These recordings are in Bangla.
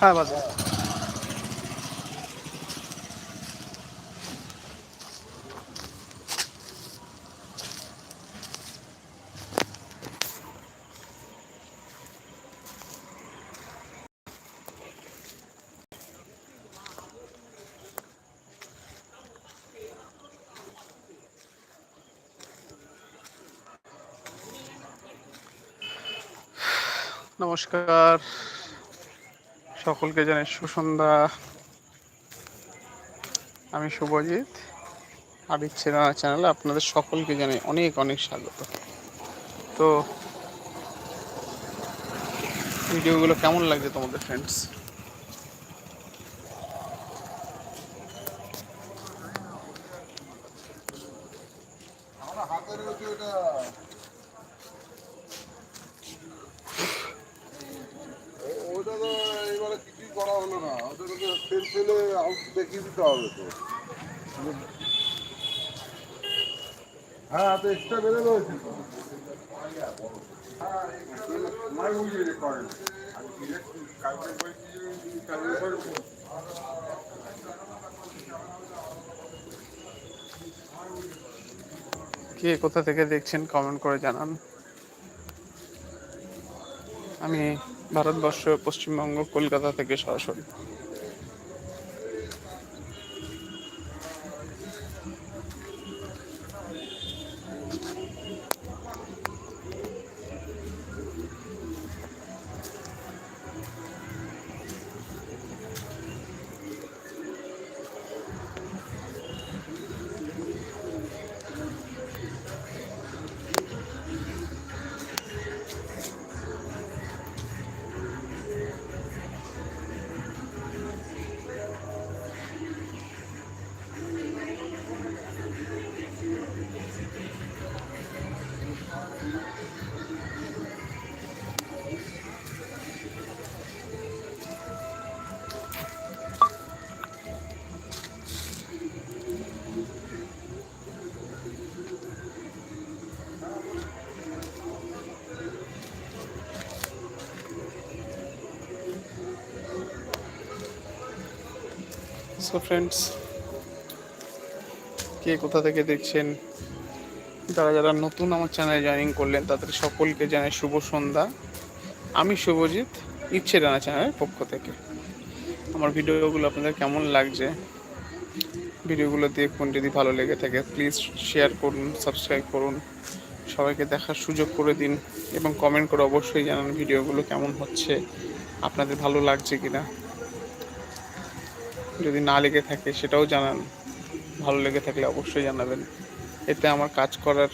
হ্যাঁ বাজে নমস্কার। সকলকে জানাই সুসন্ধ্যা। আমি শুভজিৎ আবিচ্ছে রানা চ্যানেলে আপনাদের সকলকে জানাই অনেক অনেক স্বাগত। তো ভিডিওগুলো কেমন লাগছে তোমাদের ফ্রেন্ডস হ্যাঁ কে কোথা থেকে দেখছেন কমেন্ট করে জানান। আমি ভারতবর্ষ পশ্চিমবঙ্গ কলকাতা থেকে সরাসরি। সো ফ্রেন্ডস কে কোথা থেকে দেখছেন? যারা যারা নতুন আমার চ্যানেলে জয়েনিং করলেন, তাদের সকলকে জানাই শুভ সন্ধ্যা। আমি শুভজিৎ, ইচ্ছে রানা চ্যানেলের পক্ষ থেকে। আমার ভিডিওগুলো আপনাদের কেমন লাগছে? ভিডিওগুলো দেখুন, যদি ভালো লেগে থাকে প্লিজ শেয়ার করুন সাবস্ক্রাইব করুন। সবাইকে দেখার সুযোগ করে দিন এবং কমেন্ট করে অবশ্যই জানান ভিডিওগুলো কেমন হচ্ছে, আপনাদের ভালো লাগছে কিনা। যদি না লেগে থাকে সেটাও জানান। ভালো লেগে থাকলে অবশ্যই জানাবেন। এতে আমার কাজ করার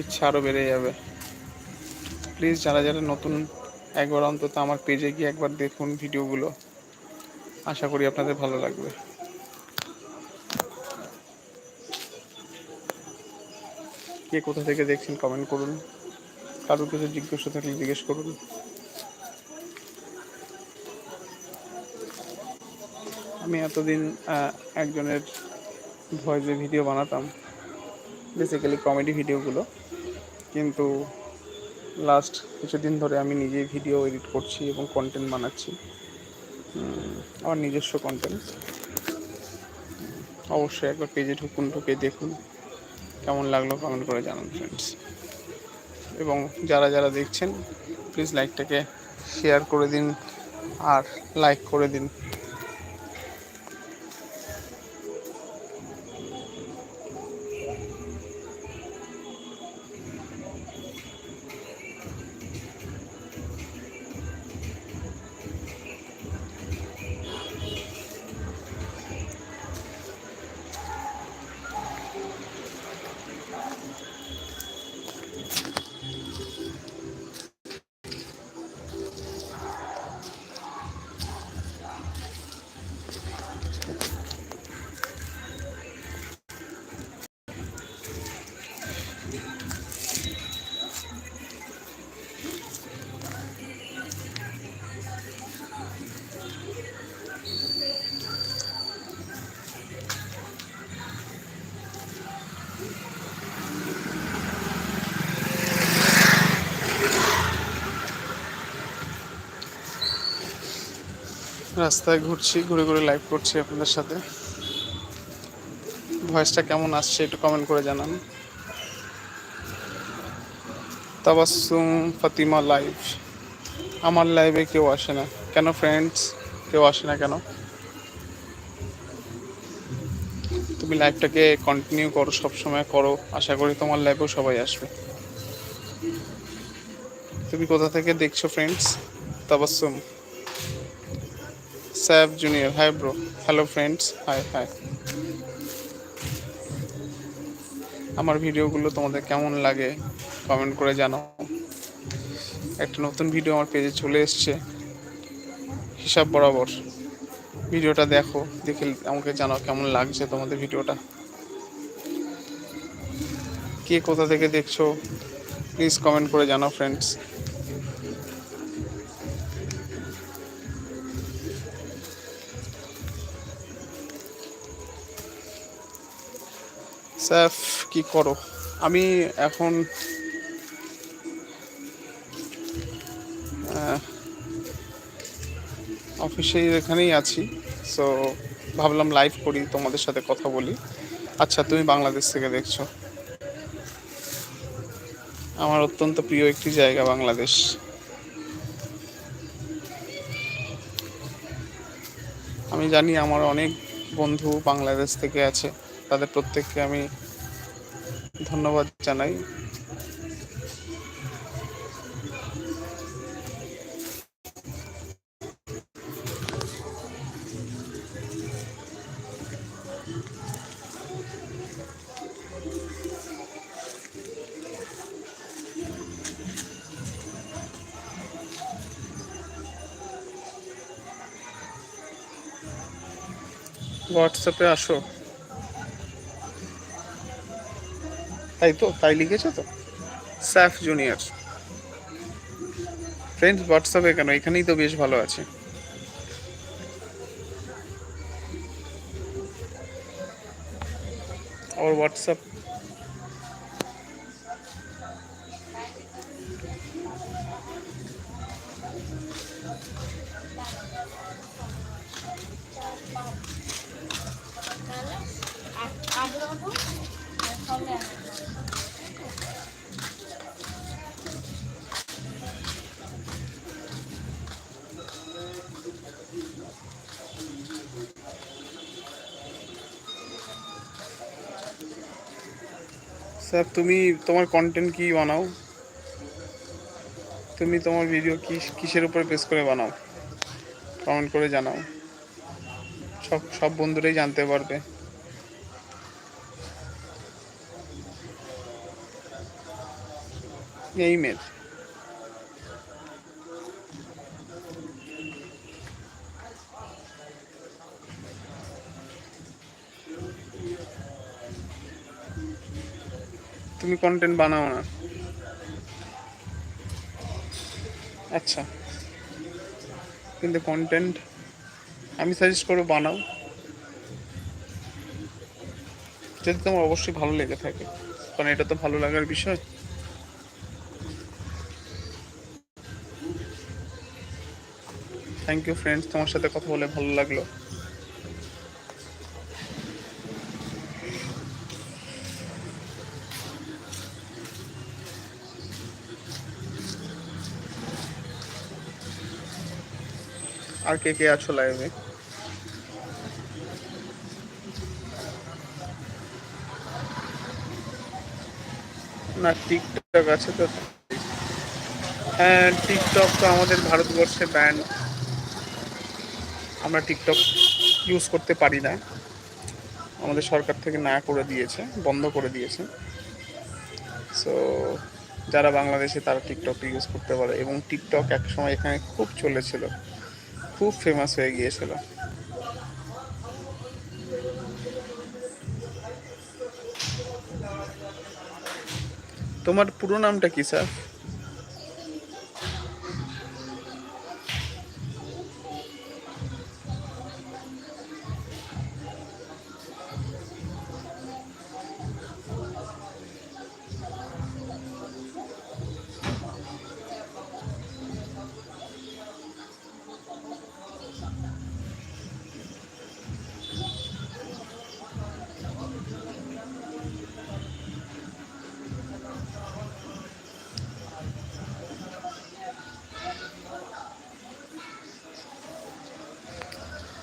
ইচ্ছা আরও বেড়ে যাবে। প্লিজ যারা যারা নতুন, একবার অন্তত আমার পেজে গিয়ে একবার দেখুন ভিডিওগুলো। আশা করি আপনাদের ভালো লাগবে। কে কোথা থেকে দেখছেন কমেন্ট করুন। কারোর কিছু জিজ্ঞাসা থাকলে জিজ্ঞেস করুন। আমি এতদিন একজনের ভয়েসে ভিডিও বানাতাম বেসিক্যালি কমেডি ভিডিওগুলো। কিন্তু লাস্ট কিছুদিন ধরে আমি নিজেই ভিডিও এডিট করছি এবং কন্টেন্ট বানাচ্ছি। আমার নিজস্ব কন্টেন্ট অবশ্যই একবার পেজে ঢুকুন, ঢুকে দেখুন, কেমন লাগল কমেন্ট করে জানান ফ্রেন্ডস এবং যারা যারা দেখছেন প্লিজ লাইকটাকে শেয়ার করে দিন, আর লাইক করে দিন। রাস্তায় ঘুরছি, ঘুরে ঘুরে লাইভ করছি আপনাদের সাথে। ভয়েসটা কেমন আসছে একটু কমেন্ট করে জানান। তাবাসুম ফাতিমা লাইভ আমার লাইভে কেউ আসে না। কেন ফ্রেন্ডস কেউ আসে না কেন? তুমি লাইভটাকে কন্টিনিউ করো, সবসময় করো। আশা করি তোমার লাইভেও সবাই আসবে। তুমি কোথা থেকে দেখছ friends Tabassum স্যাব junior. Hi bro hello friends hi hi আমার ভিডিওগুলো তোমাদের কেমন লাগে কমেন্ট করে জানাও। একটা নতুন ভিডিও আমার পেজে চলে এসছে। হিসাব বরাবর। ভিডিওটা দেখো, দেখে আমাকে জানাও কেমন লাগছে তোমাদের ভিডিওটা। কে কোথা থেকে দেখছ প্লিজ কমেন্ট করে জানাও ফ্রেন্ডস স্যাফ কি করো? আমি এখন অফিসে এখানেই আছি। সো ভাবলাম লাইভ করি, তোমাদের সাথে কথা বলি। আচ্ছা তুমি বাংলাদেশ থেকে দেখছ। আমার অত্যন্ত প্রিয় একটি জায়গা বাংলাদেশ। আমি জানি আমার অনেক বন্ধু বাংলাদেশ থেকে আছে। তাদের প্রত্যেককে আমি ধন্যবাদ জানাই। হোয়াটসঅ্যাপে আসো। তাই তো তাই লিখেছো তো স্যাফ জুনিয়র ফ্রেন্ডস হোয়াটসঅ্যাপে কেন এখানেই তো বেশ ভালো আছে और व्हाट्सएप স্যার, তুমি তোমার কন্টেন্ট কি বানাও? তুমি তোমার ভিডিও কি, কিসের উপরে বেস করে বানাও? কমেন্ট করে জানাও। সব সব বন্ধুরাই জানতে পারবে। এই মেল তুমি কন্টেন্ট বানাও না। আচ্ছা। কিন্তু কন্টেন্ট আমি সাজেস্ট করব বানাও। যদি তোমার অবশ্যই ভালো লেগে থাকে, কারণ এটা তো ভালো লাগার বিষয়। থ্যাংক ইউ ফ্রেন্ডস তোমার সাথে কথা বলে ভালো লাগল। আর কে কে আছো লাইভে না টিকটক আছে তো। হ্যাঁ টিকটক তো আমাদের ভারতবর্ষে ব্যান আমরা টিকটক ইউজ করতে পারি না। আমাদের সরকার থেকে না করে দিয়েছে, বন্ধ করে দিয়েছে। সো যারা বাংলাদেশে তারা টিকটক ইউজ করতে পারে। এবং টিকটক এক সময় এখানে খুব চলেছিল। খুব ফেমাস হয়ে গিয়েছিল। তোমার পুরো নামটা কি sir?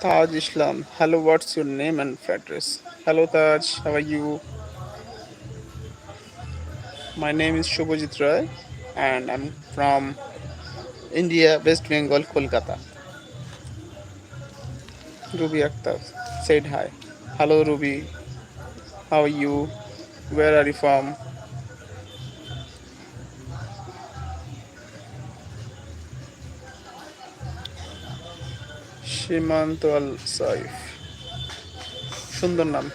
Taj Islam. Hello, what's your name and address? Hello, Taj. How are you? My name is Shubhajit Roy, and I'm from India, West Bengal, Kolkata. Ruby Akhtar said hi. Hello, Ruby. How are you? Where are you from? সীমান্ত আল সাইফ। সুন্দর নাম।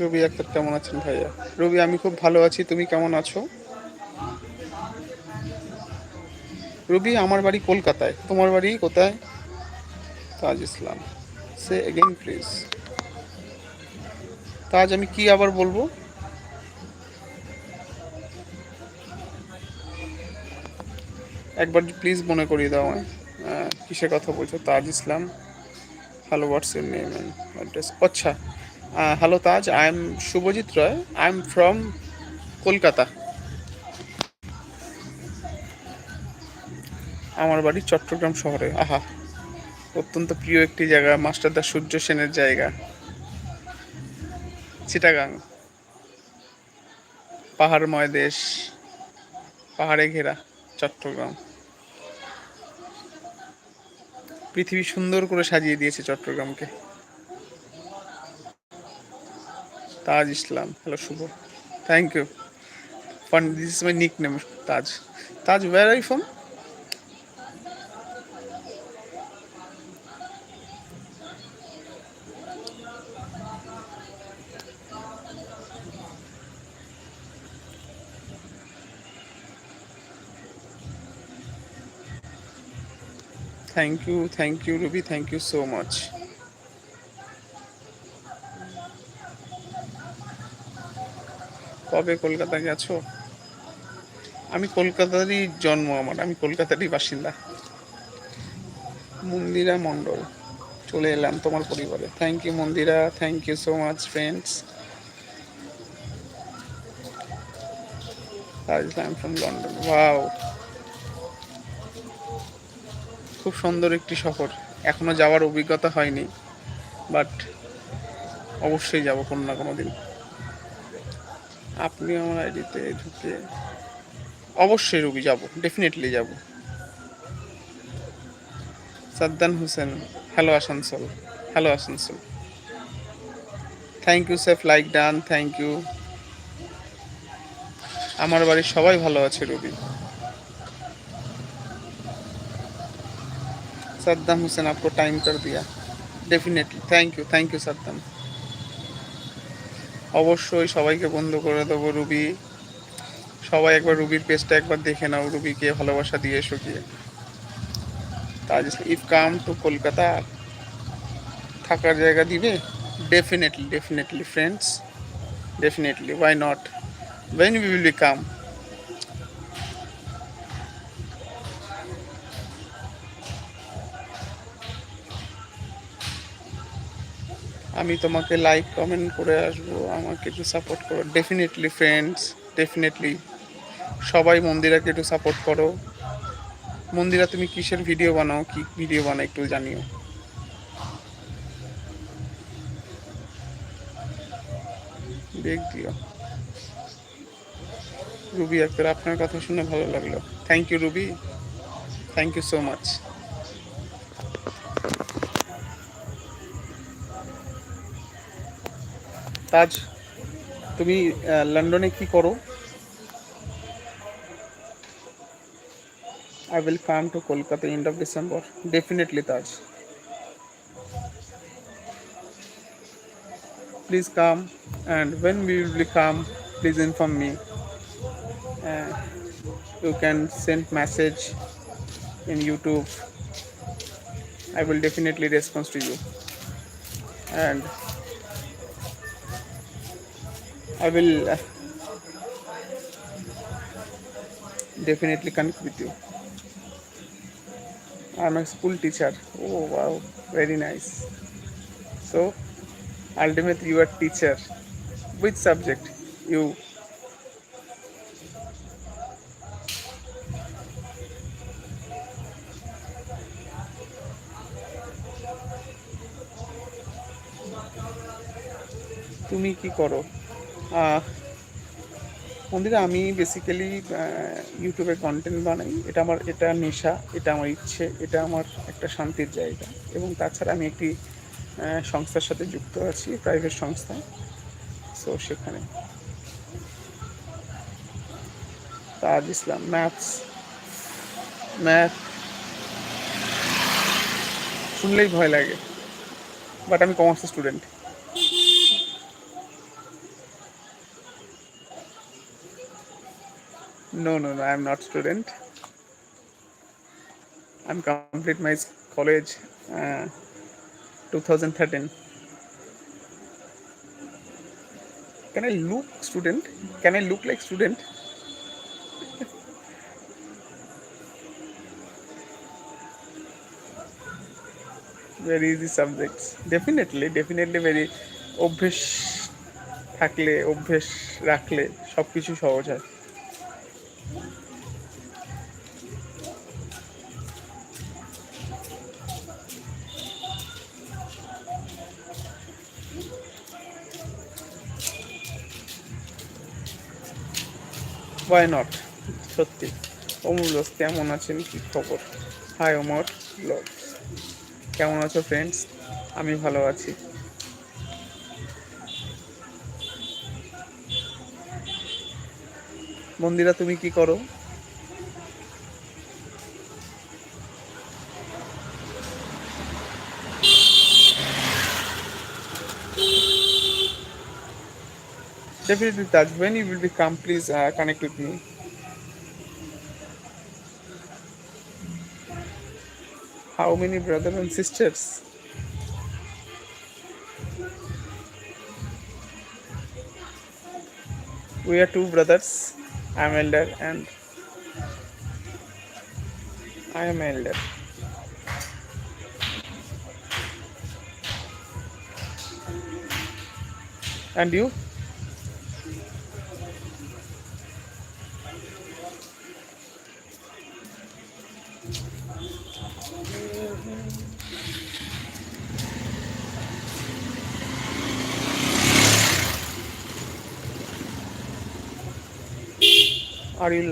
রবি আক্তার, কেমন আছেন ভাইয়া? রবি, আমি খুব ভালো আছি। তুমি কেমন আছো? রবি, আমার বাড়ি কলকাতায়। তোমার বাড়ি কোথায়? তাজ ইসলাম। সে এগেইন প্লিজ তাজ, আমি কি আবার বলব? একবার প্লিজ মনে করিয়ে দাও আমায়। কিসের কথা বলছো? Taj Islam. Hello what's your name address আচ্ছা hello Taj I am Shubhajit Roy I am from Kolkata. আমার বাড়ি চট্টগ্রাম শহরে। আহা অত্যন্ত প্রিয় একটি জায়গা মাস্টারদা সূর্য সেনের জায়গা, চিটাগাং। পাহাড়ময় দেশ, পাহাড়ে ঘেরা, চট্টগ্রাম। পৃথিবী সুন্দর করে সাজিয়ে দিয়েছে চট্টগ্রামকে। Taj Islam, hello Shubho. Thank you fan this is my nick name Taj Taj where I from thank you thank you Ruby thank you so much কবে কলকাতা গেছো? আমি কলকাতারই জন্ম আমার। আমি কলকাতারই বাসিন্দা। মন্দিরা মণ্ডল। চলে এলাম তোমার পরিবারে। Thank you Mandira. Thank you so much friends I from London wow খুব সুন্দর একটি শহর এখনও যাওয়ার অভিজ্ঞতা হয়নি বাট অবশ্যই যাব কোনো না কোনো দিন। আপনি আমার আইডিতে ঢুকে অবশ্যই রুবি যাব ডেফিনেটলি যাব। Saddan Hossain hello Asansol hello Asansol. Thank you safe like done thank you আমার বাড়ির সবাই ভালো আছে রুবি। सद्दाम हुसैन आपको टाइम कर दिया definitely thank you thank you Saddam অবশ্যই সবাইকে বন্ধ করে দেবো রুবি সবাই একবার রুবির পেজটা একবার দেখে নাও রুবিকে ভালোবাসা দিয়ে এসো গিয়ে Taj if come to Kolkata থাকার জায়গা দিবে definitely definitely friends definitely why not when we will be come আমি তোমাকে লাইক কমেন্ট করে আসব, আমাকে একটু সাপোর্ট করো। ডেফিনেটলি ফ্রেন্ডস ডেফিনেটলি সবাই মন্দিরাকে একটু সাপোর্ট করো। মন্দিরা, তুমি কিসের ভিডিও বানাও? কি ভিডিও বানাও? একটু জানিও। বেগ দিও। রুবি আক্তার আপনার কথা শুনে ভালো লাগল। Thank you Ruby. Thank you so much Taj তুমি আহ, লন্ডনে কি করো? I will come to Kolkata end of December definitely Taj please come and when we will come please inform me you can send message in youtube. I will definitely respond to you. And I will uh, definitely connect with you. I'm a school teacher. Oh wow. Very nice. So, ultimately, you are teacher. Which subject? You. তুমি কি করো মন্দিরা আমি বেসিক্যালি ইউটিউবে কন্টেন্ট বানাই। এটা আমার, এটা নেশা, এটা আমার ইচ্ছে, এটা আমার একটা শান্তির জায়গা। এবং তাছাড়া আমি একটি সংস্থার সাথে যুক্ত আছি প্রাইভেট সংস্থা। সো সেখানে। তাজ ইসলাম ম্যাথস ম্যাথ শুনলেই ভয় লাগে। বাট আমি কমার্সের student No, no, no. I'm not student. I'm complete my college, uh, 2013. Can I look student? Can I look like student? very easy subjects. Definitely, definitely very অভ্যেস থাকলে অভ্যেস রাখলে সব কিছু সহজ হয় ওয়াই নট সত্যি। অমূল্য কেমন আছেন? কি খবর? হাই অমর ব্লগ কেমন আছো ফ্রেন্ডস আমি ভালো আছি। মন্দিরা, তুমি কি করো? Definitely, Taj. When you will become, please uh, connect with me. How many brothers and sisters? We are two brothers. I am elder and I am elder. And you?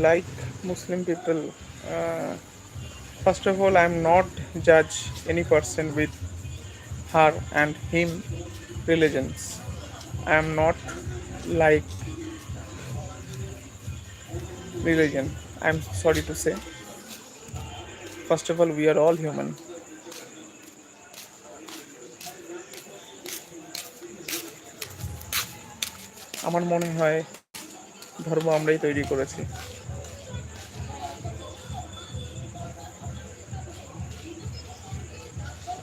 Like muslim people uh, first of all i am not judge any person with her and him religions i am not like religion i am sorry to say first of all we are all human আমার মনে হয় ধর্ম আমরাই তৈরি করেছি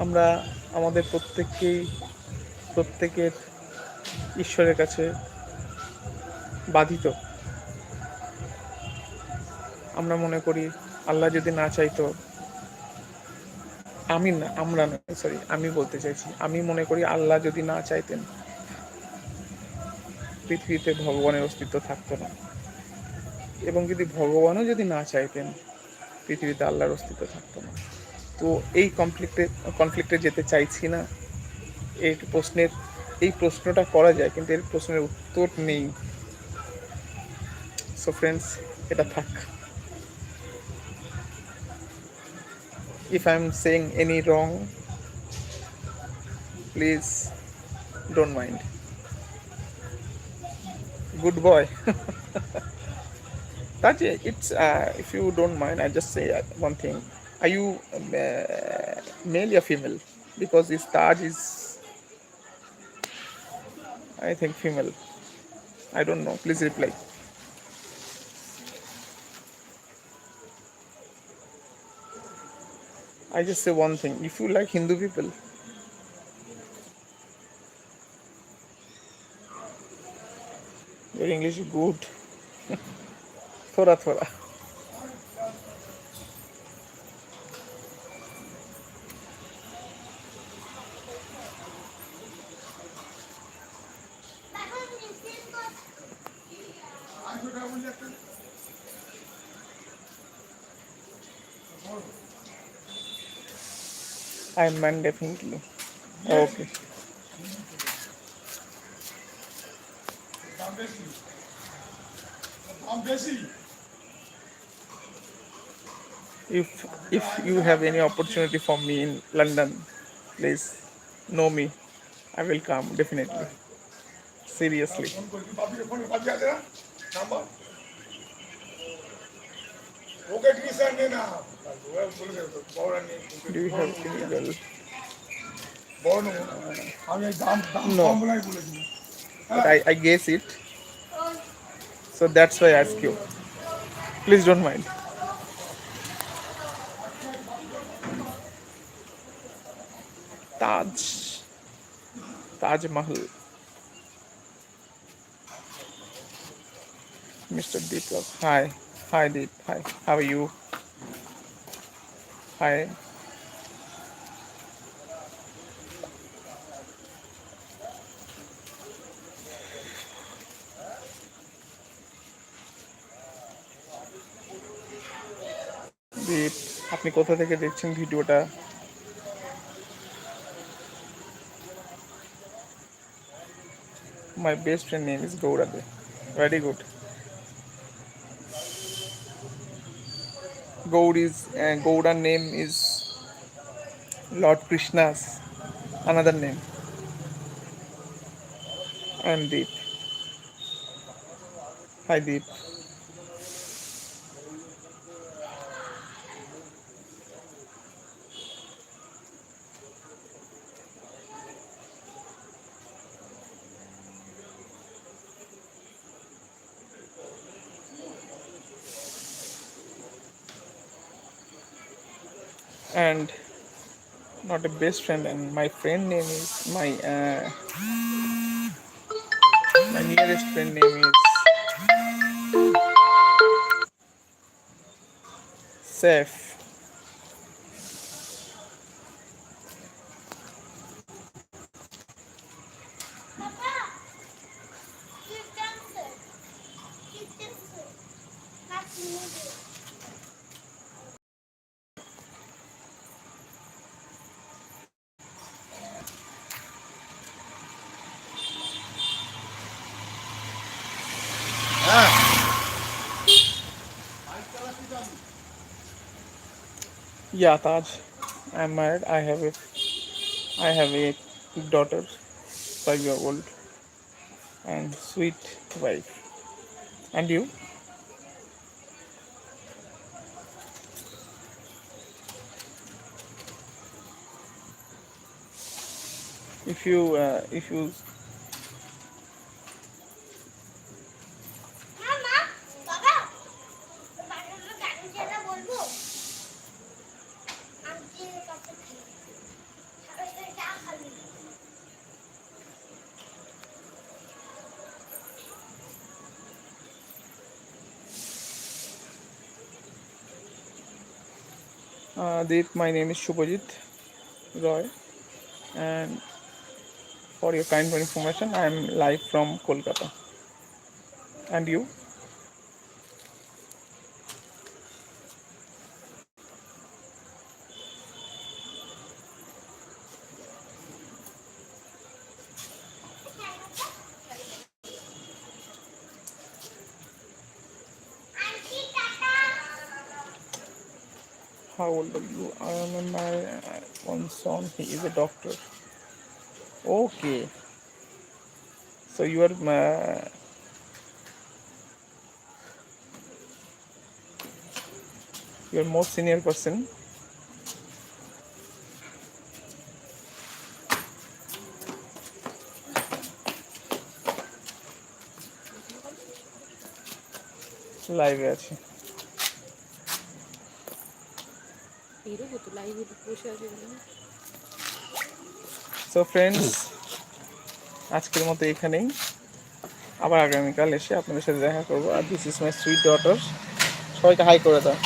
আমরা আমাদের প্রত্যেককেই, প্রত্যেকের ঈশ্বরের কাছে বাধিত। আমরা মনে করি, আল্লাহ যদি না চাইতো, আমি না, আমরা না সরি আমি বলতে চাইছি, আমি মনে করি আল্লাহ যদি না চাইতেন, পৃথিবীতে ভগবানের অস্তিত্ব থাকতো না। এবং যদি ভগবানও যদি না চাইতেন, পৃথিবীতে আল্লাহর অস্তিত্ব থাকতো না। তো এই কনফ্লিক্টে কনফ্লিক্টে যেতে চাইছি না। এই প্রশ্নের এই প্রশ্নটা করা যায় কিন্তু এর প্রশ্নের উত্তর নেই। সো ফ্রেন্ডস এটা থাক। If I am saying any wrong please don't mind good boy. Taj, it's uh, if you don't mind, I just say one thing. Are you um, uh, male or female? Because this Taj is, I think, female. I don't know. Please reply. I just say one thing. If you like Hindu people, your English is good. thora thora. Iron Man definitely. Okay. If if you have any opportunity for me in London, please know me. I will come definitely. Seriously. Okay, Krishna, now. Do you have chemical? No. But I, I guess it. So that's why I ask you. Please don't mind. Taj. Taj Mahal. Mr. Deepak. Hi. Hi, Deep. Hi. How are you? Hi. দীপ আপনি কোথা থেকে দেখছেন ভিডিওটা My best friend name is Gaurade. Very good. Gaur is uh, Gaura name is Lord Krishna's another name. I am Deep. Hi Deep. And not a best friend and my friend name is my uh, my nearest friend name is Saif yeah Taj. I'm married. I have a I have a daughter five year old and sweet wife. And you? If you uh, if you Deep, my name is Shubhajit Roy, and for your kind information, I am live from Kolkata. And you? How old are you? I am a married uh, one son. He is a doctor. Okay. So you are. Uh, you are more senior person. লাইভে আছে সো ফ্রেন্ডস আজকের মতো এখানেই। আবার আগামীকাল এসে আপনাদের সাথে দেখা করব। আর this is my sweet daughter সবাইকে হাই করে দাও।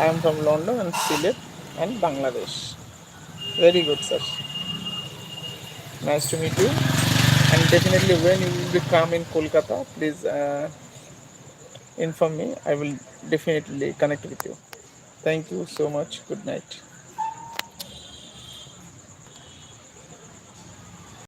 I am from London and Sylhet and Bangladesh very good sir nice to meet you and definitely when you will be come in Kolkata please inform me. I will definitely connect with you. Thank you so much. Good night.